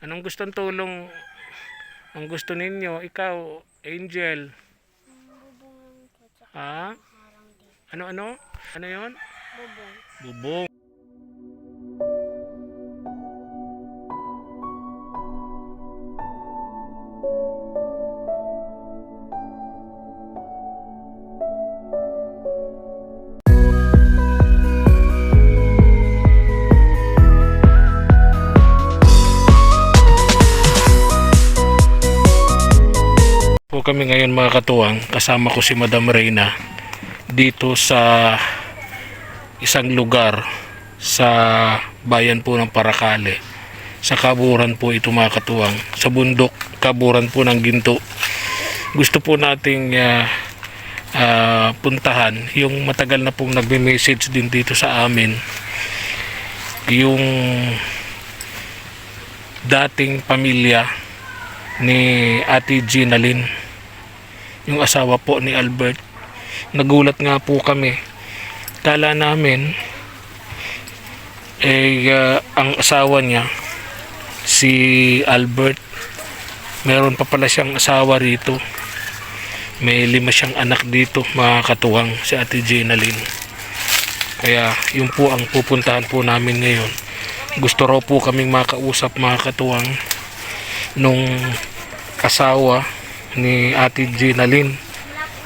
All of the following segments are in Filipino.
Anong gustong tulong ang gusto ninyo? Ikaw, Angel. Ha? dito. Ano-ano? Ano yon? Bubong. Bubong. Mga katuwang kasama ko si Madam Reyna dito sa isang lugar sa bayan po ng Paracale. Sa kaburan po ito mga katuwang. Sa bundok kaburan po ng Ginto. Gusto po nating ah, ah, puntahan yung matagal na pong nagme-message din dito sa amin. Yung dating pamilya ni Ate Gina yung asawa po ni Albert. Nagulat nga po kami. Kala namin eh ah, ang asawa niya si Albert. Meron pa pala siyang asawa rito. May lima siyang anak dito mga katuwang si Ate Gina Lynn kaya yun po ang pupuntahan po namin ngayon. Gusto raw po kaming makausap mga katuwang nung asawa ni Ate Gina Lynn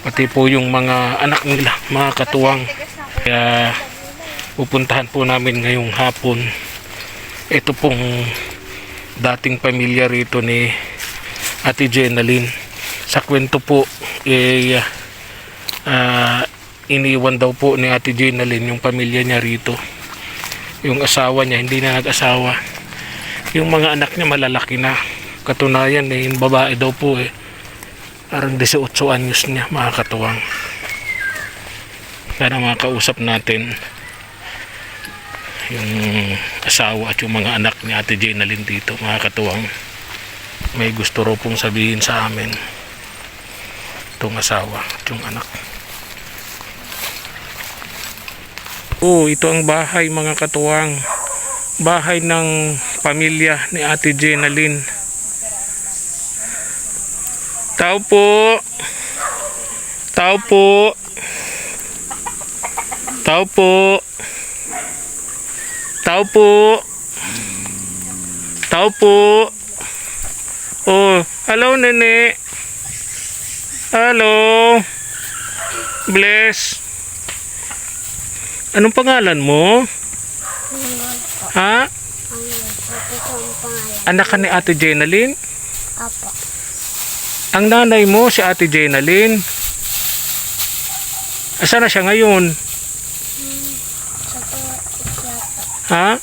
pati po yung mga anak nila mga katuwang. Kaya pupuntahan po namin ngayong hapon. Ito pong dating pamilya rito ni Ate Gina Lynn sa kwento po eh ah, iniwan daw po ni Ate Gina Lynn yung pamilya niya rito. Yung asawa niya hindi na nag-asawa. Yung mga anak niya malalaki na. Katunayan eh yung babae daw po eh parang 18 anyos niya mga katuwang. Para makausap natin yung asawa at yung mga anak ni Ate Jane Lynn dito mga katuwang may gusto raw pong sabihin sa amin itong asawa at yung anak. Oh ito ang bahay mga katuwang. Bahay ng pamilya ni Ate Jane Lynn Tao po. Tao po. Tao po. Tao po. Tao po. Oh, hello nene. Hello. Bless. Anong pangalan mo? Ha? Anak ka ni Ate Jenalyn? Apo. Ang nanay mo si Ate Jenalyn. Asa na siya ngayon? Ha?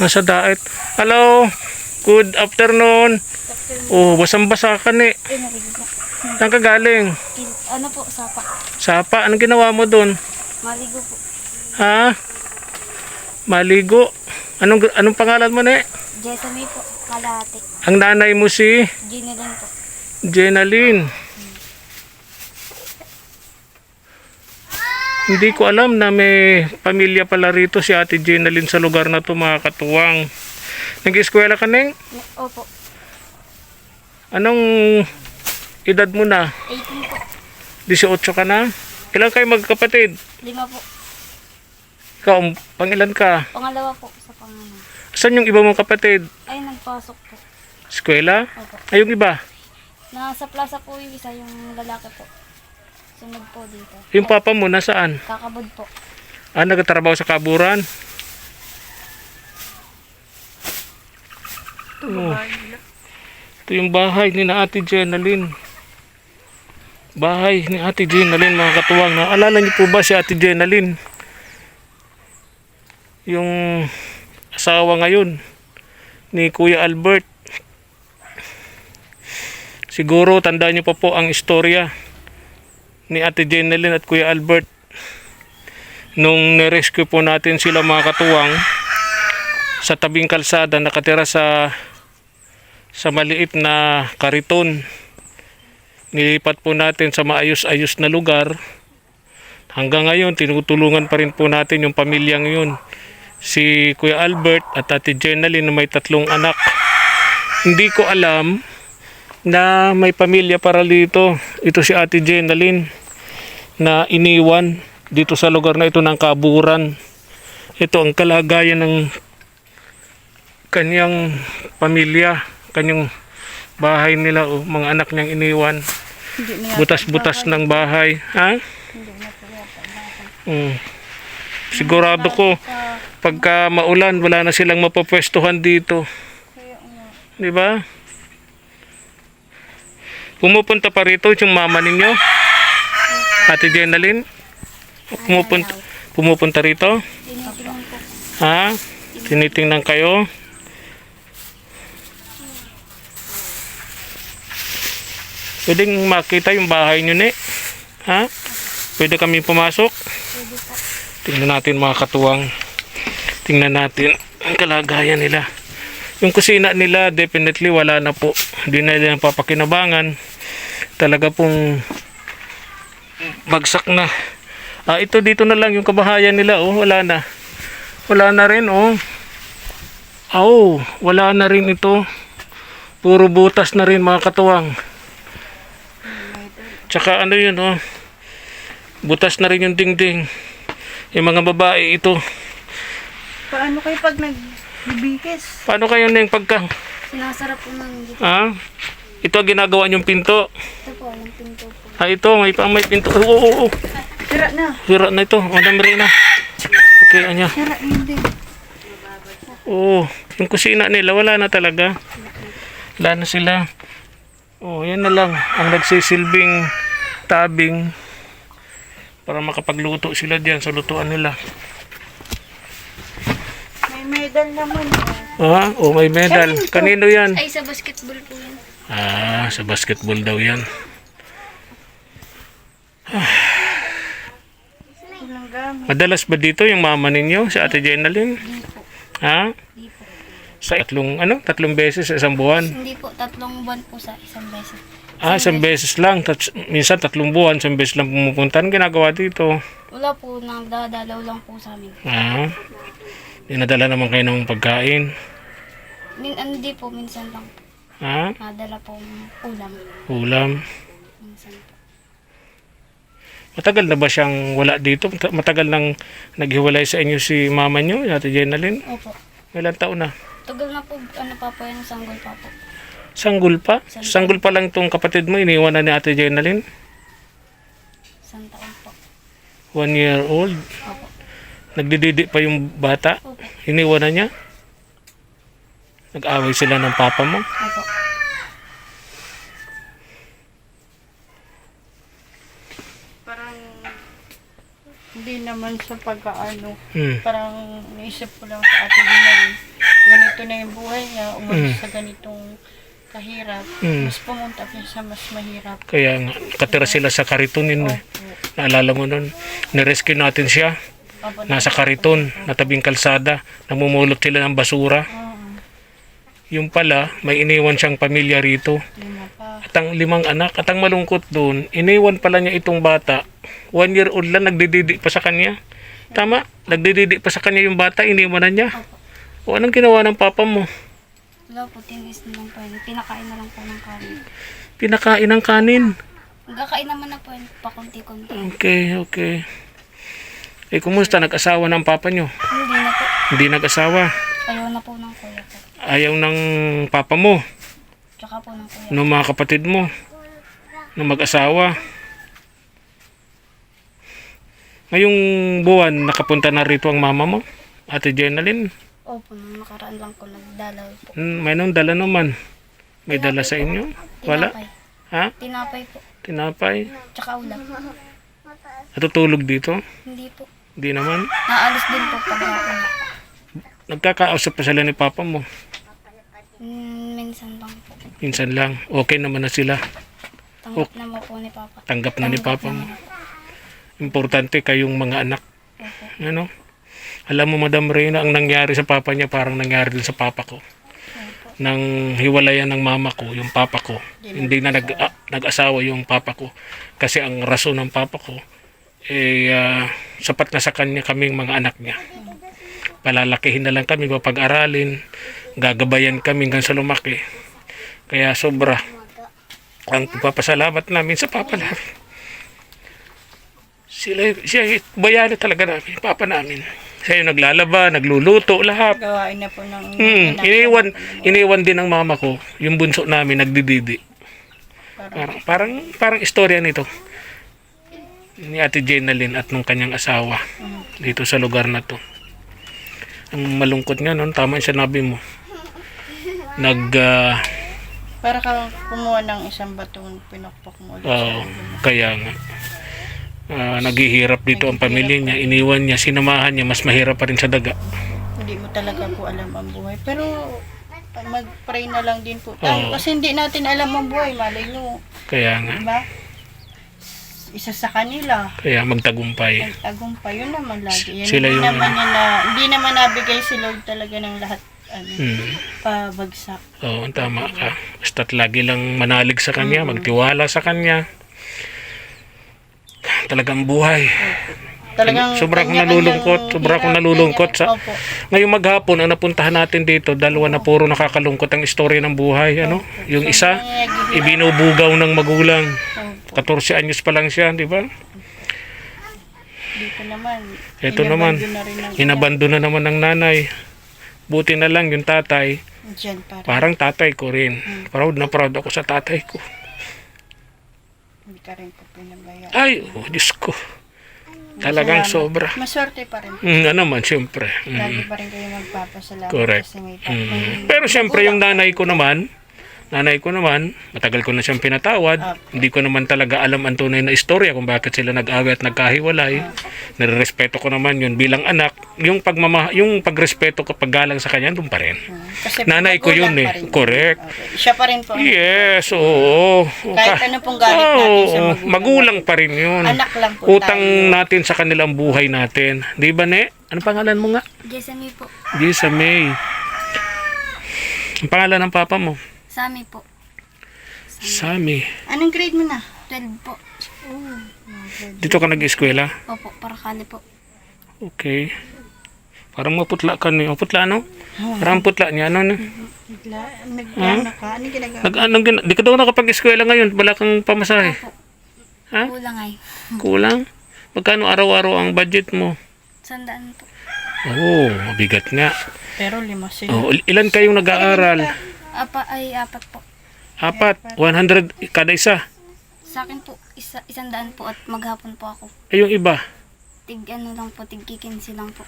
Nasa daet. Hello. Good afternoon. Oh, basang-basa ka ni. Saan ka galing? Ano po? Sapa. Sapa. Anong ginawa mo doon? Maligo po. Ha? Maligo. Anong anong pangalan mo ni? Jessamine po. Kalahati. Ang nanay mo si Gina din po. Jenalyn. Hindi ko alam na may pamilya pala rito si Ate Jenalyn sa lugar na to mga katuwang. Nag-eskwela ka neng? Opo. Anong edad mo na? 18 po. 18 ka na? Ilan kayo magkapatid? Lima po. Ikaw, pangilan ka? Pangalawa po sa pangalan. Saan yung iba mong kapatid? Ay, nagpasok po. Eskwela? Opo. Ay, yung iba? Nasa plaza po yung isa, yung lalaki po. Sunod po dito. Yung papa mo, nasaan? Kakabod po. Ah, nagtatrabaho sa kaburan? Oh. Ito yung bahay ni na Ate Jenalyn. Bahay ni Ate Jenalyn, mga katuwang. Naalala niyo po ba si Ate Jenalyn? Yung asawa ngayon ni Kuya Albert. Siguro tandaan niyo pa po ang istorya ni Ate Jenalyn at Kuya Albert. Nung nirescue po natin sila mga katuwang sa tabing kalsada nakatira sa sa maliit na kariton. Nilipat po natin sa maayos-ayos na lugar. Hanggang ngayon tinutulungan pa rin po natin yung pamilyang yun. Si Kuya Albert at Ate Jenalyn na may tatlong anak. Hindi ko alam na may pamilya para dito. Ito si Ate Jenalyn na iniwan dito sa lugar na ito ng kaburan. Ito ang kalagayan ng kanyang pamilya, kanyang bahay nila o mga anak niyang iniwan. Butas-butas ng bahay. Ha? Mm. Sigurado ko pagka maulan wala na silang mapapwestuhan dito. Di ba? Pumupunta pa rito yung mama ninyo? Ate Jenalyn? Pumupunta, pumupunta rito? Ha? Tinitingnan kayo? Pwedeng makita yung bahay nyo, ne? Ha? Pwede kami pumasok? Tingnan natin mga katuwang. Tingnan natin ang kalagayan nila. Yung kusina nila, definitely wala na po. Hindi na nila papakinabangan. Talaga pong bagsak na. Ah, ito dito na lang yung kabahayan nila. Oh, wala na. Wala na rin, oh. Oh, wala na rin ito. Puro butas na rin mga katuwang. Tsaka ano yun, oh. Butas na rin yung dingding. Yung mga babae ito. Paano kayo pag nagbibihis? Paano kayo na yung pagka... Sinasarap po namin dito. Ha? Ito ang ginagawa yung pinto. Ito po, yung pinto po. Ha, ito. May pa may pinto. Oo, oo, oo. Tira na. Hira na ito. Madam Reyna. Okay, anya. Tira hindi. Oo. Yung kusina nila, wala na talaga. Wala na sila. Oo, yan na lang. Ang nagsisilbing tabing para makapagluto sila diyan sa lutuan nila. Medal naman. Ha? Oh, may medal. Kanino yan? Ay, sa basketball po yan. Ah, sa basketball daw yan. Gamit. Madalas ba dito yung mama ninyo, si Ate? Hindi po. Ha? Hindi po. Sa tatlong, ano? Tatlong beses sa isang buwan? Hindi po, tatlong buwan po sa isang beses. Ah, isang beses lang. Tats, minsan tatlong buwan, isang beses lang pumupunta. Anong ginagawa dito? Wala po, nagdadalaw lang po sa amin. Ah, dinadala naman kayo ng pagkain. Min, hindi po, minsan lang. Ha? Nadala po ulam. Ulam. Minsan po. Matagal na ba siyang wala dito? Mata- Matagal nang naghiwalay sa inyo si mama niyo, Ate Jenalyn? Opo. Ilang taon na? Tagal na po, ano pa po yan, sanggol pa po. Sanggol pa? Sanggol pa lang tong kapatid mo, iniwan na ni Ate Jenalyn? Isang taon po. One year old. Opo. Nagdididi pa yung bata. Iniwan na niya. Nag-away sila ng papa mo. Opo. Parang hindi naman sa pagkaano. Hmm. Parang naisip ko lang sa ate Ginalyn. Ganito na yung buhay niya. Umalis sa ganitong kahirap. Mm. Mas pumunta siya sa mas mahirap. Kaya nga, katira sila sa kariton eh. Opo. Naalala mo nun, nirescue natin siya. Nasa kariton, natabing kalsada. Namumulot sila ng basura. Yung pala, may iniwan siyang pamilya rito. At ang limang anak, at ang malungkot doon, iniwan pala niya itong bata. One year old lang, nagdididi pa sa kanya. Tama, nagdididi pa sa kanya yung bata, iniwan na niya. O anong ginawa ng papa mo? Wala po, tinis na lang po. Pinakain na lang po ng kanin. Pinakain ng kanin. Magkakain naman na po pakunti-kunti. Okay, okay. Eh, kumusta? Nag-asawa ng papa nyo? Hindi na po. Hindi nag-asawa. Ayaw na po ng kuya ko. Ayaw ng papa mo, Tsaka po ng kuya. ng mga kapatid mo, ng mag-asawa. Ngayong buwan, nakapunta na rito ang mama mo, Ate Jenalyn. Opo, nung nakaraan lang ko nagdalaw po. Hmm, may nung dala naman. May dala sa inyo? Wala? Tinapay. Ha? Tinapay po. Tinapay? Tsaka ulam. Natutulog dito? Hindi po. Hindi naman. Naalis din po pag hapon. Nagkakausap pa sila ni papa mo. Mm, minsan lang po. Minsan lang. Okay naman na sila. Tanggap na mo po ni Papa. Tanggap na ni Tanggap papa mo. naman po. Importante kayong mga anak. Opo. Ano? Alam mo, Madam Reyna, ang nangyari sa papa niya parang nangyari din sa papa ko. Opo. Nang hiwalayan ng mama ko, yung papa ko, hindi na nag, ah, nag-asawa yung papa ko. Kasi ang rason ng papa ko, eh, ah, sapat na sa kanya kaming mga anak niya. Palalakihin na lang kami, papag-aralin, gagabayan kami hanggang sa lumaki. Kaya sobra ang pagpapasalamat namin sa Papa namin. Sila, siya, bayani talaga namin, Papa namin. Siya yung naglalaba, nagluluto, lahat. Gawain na po ng Hmm, iniwan, iniwan din ng mama ko, yung bunso namin, nagdididi. Parang, Parang, parang, parang istorya nito. Ni Ate Jenalyn at nung kanyang asawa dito sa lugar na to. Ang malungkot nga nun, tama yung sinabi mo. Nag, ah, para ka kumuha ng isang batong pinakpak mo ulit. Oo, kaya nga. Ah, naghihirap dito ang pamilya niya, iniwan niya, sinamahan niya, mas mahirap pa rin sa daga. Hindi mo talaga po alam ang buhay. Pero mag-pray na lang din po tayo. Oo. Kasi hindi natin alam ang buhay. Malay nyo, Kaya nga, diba? Isa sa kanila. kaya magtagumpay. Nagtagumpay. Yun naman lagi. Yan, Sila hindi yung- naman yun na, hindi naman nabigay si Lord talaga ng lahat ano, Hmm. pabagsak. Oo, tama ka. Basta't lagi lang manalig sa kanya, magtiwala sa kanya. Talagang buhay. Talagang Sobrang kanya-kanyang nalulungkot, sobrang hirap, nalulungkot sa- Opo. Ngayong maghapon, ang napuntahan natin dito, dalawa na puro nakakalungkot ang istorya ng buhay. Ano? Yung isa, ibinubugaw ng magulang. Opo. 14 anyos pa lang siya, di ba? Dito naman. Ito naman, inabando na naman ng nanay. Buti na lang yung tatay. ina. Diyan para. Parang tatay ko rin. Proud na proud ako sa tatay ko. Hindi ka rin po pinabayaan. Ay, oh, Diyos ko. Talagang sobra. Maswerte pa rin. Mm, ano naman, siyempre. Mm, Lagi pa rin kayo magpapasalamat Correct. kasi may, mm. may Pero siyempre, yung nanay ko naman, nanay ko naman, matagal ko na siyang pinatawad. Hindi ko naman talaga alam ang tunay na istorya kung bakit sila nag-away at nagkahiwalay. Nirerespeto ko naman yun bilang anak. Yung, pagmama, yung pagrespeto ko, paggalang sa kanya, doon pa rin. kasi Nanay ko yun eh. Correct. Okay. Siya pa rin po. Yes, oo. Kahit Ka- ano pong galit natin sa magulang. magulang pa rin yun. Anak lang po Utang tayo. natin sa kanilang buhay natin. Di ba, Ne? Ano pangalan mo nga? Jessamine po. Gisa May. Ang pangalan ng papa mo? Sami po. Sami. Anong grade mo na? 12 po. Dito ka nag-eskwela? Opo, parakali po. Okay. Parang maputla ka niyo. Putla ano? Parang putla niya. Ano? ano? Bigla, nag-ano ka? Anong ginagawa? Nag, anong, gina- di ka daw nakapag-eskwela ngayon. Wala kang pamasahe. Opo. Ha? Kulang ay. Kulang? Magkano araw-araw ang budget mo? Sandaan po. Oo, mabigat nga. Pero lima sila. Oh, il- ilan kayong nag-aaral? Apa ay apat po. Apat. 100 kada isa. Sa akin po, isa, isang daan po at maghapon po ako. Ay, yung iba. Tig ano lang po, tig kikinsi lang po.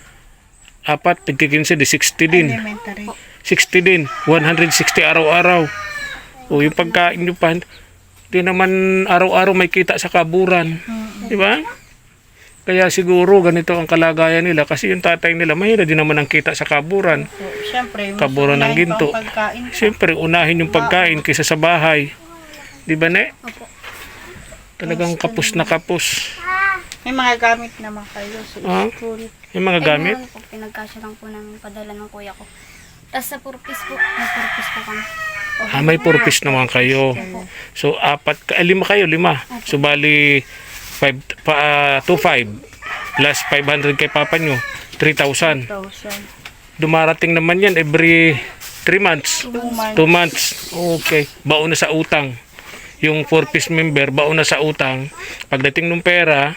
Apat, tigkikinsi, di 60 din. Elementary. 60 din. 160 araw-araw. O yung pagkain nyo pa, di naman araw-araw may kita sa kaburan. Di ba? Kaya siguro ganito ang kalagayan nila kasi yung tatay nila mahina din naman ang kita sa kaburan. So, syempre, mas Kaburan ng ginto. Siyempre, unahin yung pagkain kaysa sa bahay. Di ba, ne? Opo. Talagang kapos na kapos. May mga gamit naman kayo sa Ah? school. Yung mga gamit. Ay, meron po, pinagkasya lang po namin padala ng kuya ko. Tapos sa purpose po, may purpose po kami. Ah, may purpose naman kayo. So, apat, ka- eh, lima kayo, lima. So, bali, five, pa, ah, two, five. Plus 500 kay papa nyo. 3,000. 1,000. Dumarating naman yan every 3 months. Two months. 2 months. Okay. Baon na sa utang. Yung 4-piece member, baon na sa utang. Pagdating ng pera,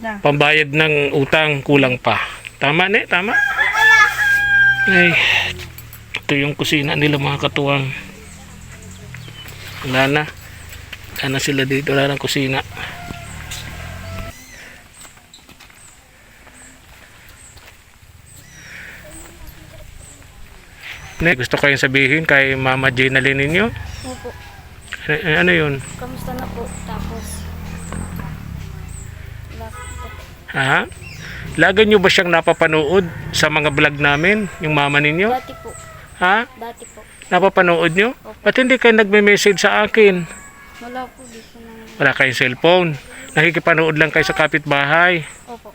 na. pambayad ng utang, kulang pa. Tama, ne? Tama? Ay, ito yung kusina nila mga katuwang. Wala na. Wala na sila dito. Wala ng kusina. Ne, gusto kayong sabihin kay Mama Jenalyn ninyo? Opo. Ano, ano yun? Kamusta na po? Tapos. Ha? Lagi nyo ba siyang napapanood sa mga vlog namin? Yung mama ninyo? Dati po. Ha? Dati po. Napapanood nyo? Ba't hindi kayo nagme-message sa akin? Wala po dito na. Wala kayong cellphone. Nakikipanood lang kayo sa kapitbahay. Opo.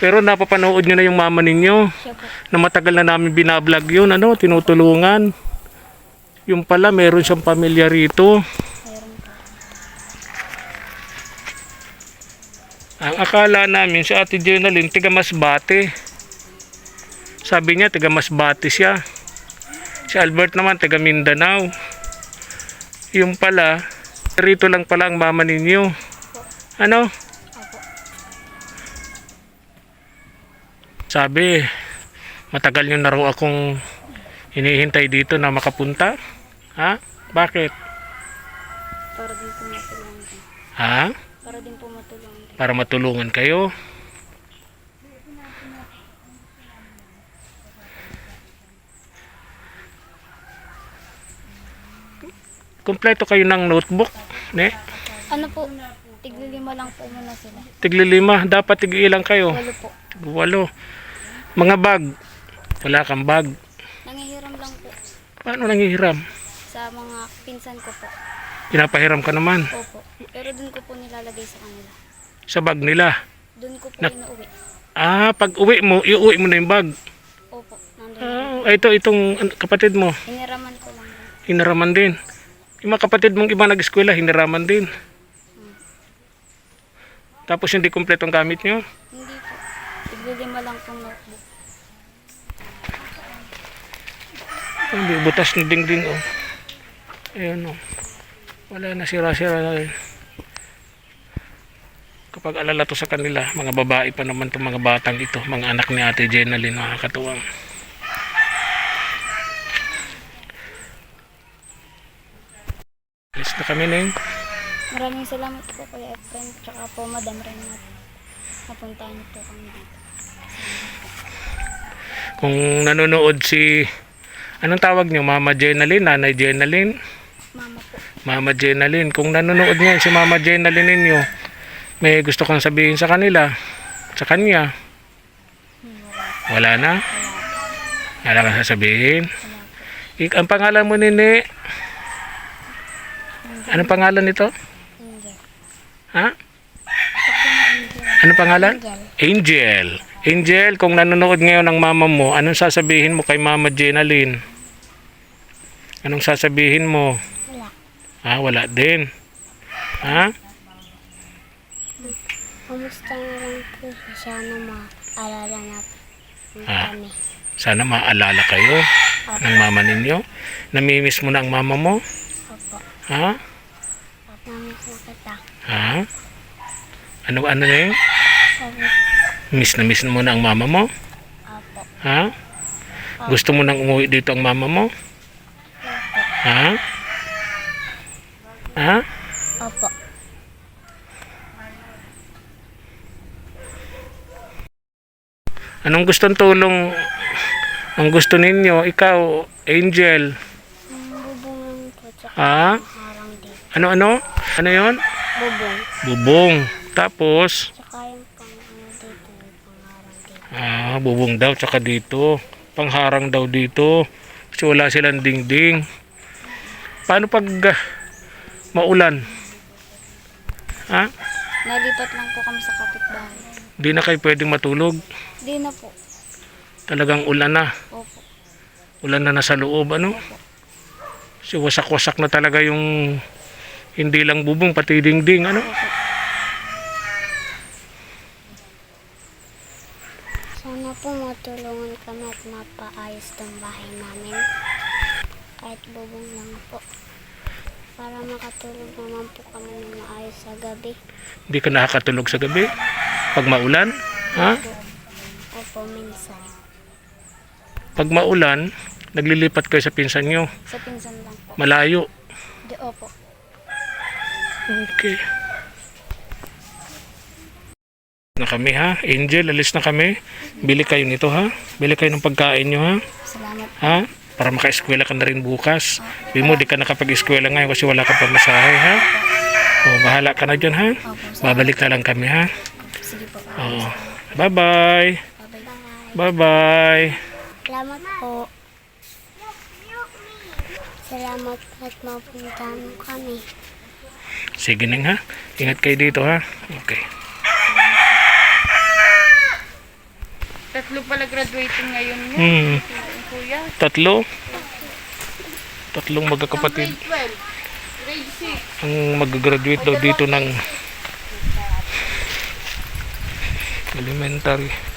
Pero napapanood nyo na yung mama ninyo Siya po. na matagal na namin binablog yun, ano, tinutulungan. Yung pala, meron siyang pamilya rito. Ang akala namin si Ate Jenalyn, tiga Masbate. Sabi niya, tiga Masbate siya. Si Albert naman, tiga Mindanao. Yung pala, rito lang pala ang mama ninyo. Ano? Sabi, matagal nyo na raw akong hinihintay dito na makapunta. Ha? Bakit? Para din po matulungan. Ha? Para din po matulungan. Para matulungan kayo. Kompleto kayo ng notebook. Ne? Ano po? Tiglilima lang po muna sila. Tiglilima. Dapat tigilang kayo. Walo po. Walo. Mga bag. Wala kang bag. Nangihiram lang po Paano nangihiram? Sa mga pinsan ko po. Pinapahiram ka naman. Opo. Pero dun ko po nilalagay sa kanila. Sa bag nila. Dun ko po Nak- inuwi. Ah, pag uwi mo, iuwi mo na yung bag. Opo. Nandun. Ah, ito, itong an- kapatid mo. Iniraman ko lang. din. Hinaraman din. Yung mga kapatid mong iba nag-eskwela, hinaraman din. Tapos hindi kumpleto ang gamit nyo. Hindi po. Tiglilima lang pong notebook. Hindi, butas na dingding oh. Ayan oh. Wala na sira-sira na rin. Kapag alala to sa kanila, mga babae pa naman itong mga batang ito, mga anak ni Ate Jenalyn, mga katuwang. Alis na kami Neng. Maraming salamat po Kuya Efren. Tsaka po Madam Renat. Napuntahan po kami dito. Kung nanonood si, anong tawag nyo, Mama Jenalyn, Nanay Jenalyn? Mama Jenalyn. Kung nanonood ngayon si Mama Jenalyn ninyo, may gusto kang sabihin sa kanila, sa kanya. Wala na? Wala kang sasabihin? Ik ang pangalan mo nini? Anong pangalan nito? Ha? Anong pangalan? Angel. Angel. Kung nanonood ngayon ng mama mo, anong sasabihin mo kay Mama Jenalyn? Anong sasabihin mo? Ah, wala din. Ha? Kamusta na lang po siya? Sana maalala na Ah. kami. Sana maalala kayo ng mama ninyo. Namimiss mo na ang mama mo? Opo. Ha? Namiss na kita. Ha? Ano ano na yun? Sabi, Miss na miss mo na ang mama mo? Opo. Ha? Gusto mo nang umuwi dito ang mama mo? Ha? Ha? Opo. Anong gustong tulong ang gusto ninyo? Ikaw, Angel. Ang bubong tsaka Ha? Ano ano? Ano yon? Bubong. Bubong. Tapos, Tsaka yung pangharang dito. Ah, bubong daw tsaka dito. Pangharang daw dito. Kasi wala silang dingding. Paano pag ah, maulan? Ha? Nalipat lang po kami sa kapitbahay. Di na kayo pwedeng matulog. Di na po. Talagang ulan na. Opo. Ulan na nasa loob, ano? Kasi wasak-wasak na talaga yung hindi lang bubong, pati dingding, ano? Sana po matulungan kami at mapaayos tong bahay namin. Kahit bubong lang po. Para makatulog naman po kami ng maayos sa gabi. Hindi ka nakakatulog sa gabi. Pag maulan, ha? Opo, minsan. Pag maulan, naglilipat kayo sa pinsan nyo. Sa pinsan lang po. Malayo. Di, opo. Okay. Na kami ha. Angel, alis na kami. Bili kayo nito ha. Bili kayo ng pagkain nyo ha. Salamat. Ha? Para maka-eskwela ka na rin bukas. Di mo, di ka nakapag-eskwela ngayon kasi wala ka pamasahe ha. O, bahala ka na dyan ha. Babalik na lang kami ha. Oo. Bye-bye. Bye-bye. Bye-bye. Salamat po. Salamat at mapuntahan mo kami. Sige neng ha. Ingat kayo dito ha. Okay. Tatlo pala graduating ngayon niya. Hmm. Kuya. Tatlo. Tatlong magkakapatid. Grade 12. Grade 6. ang mag-graduate daw dito ng elementary.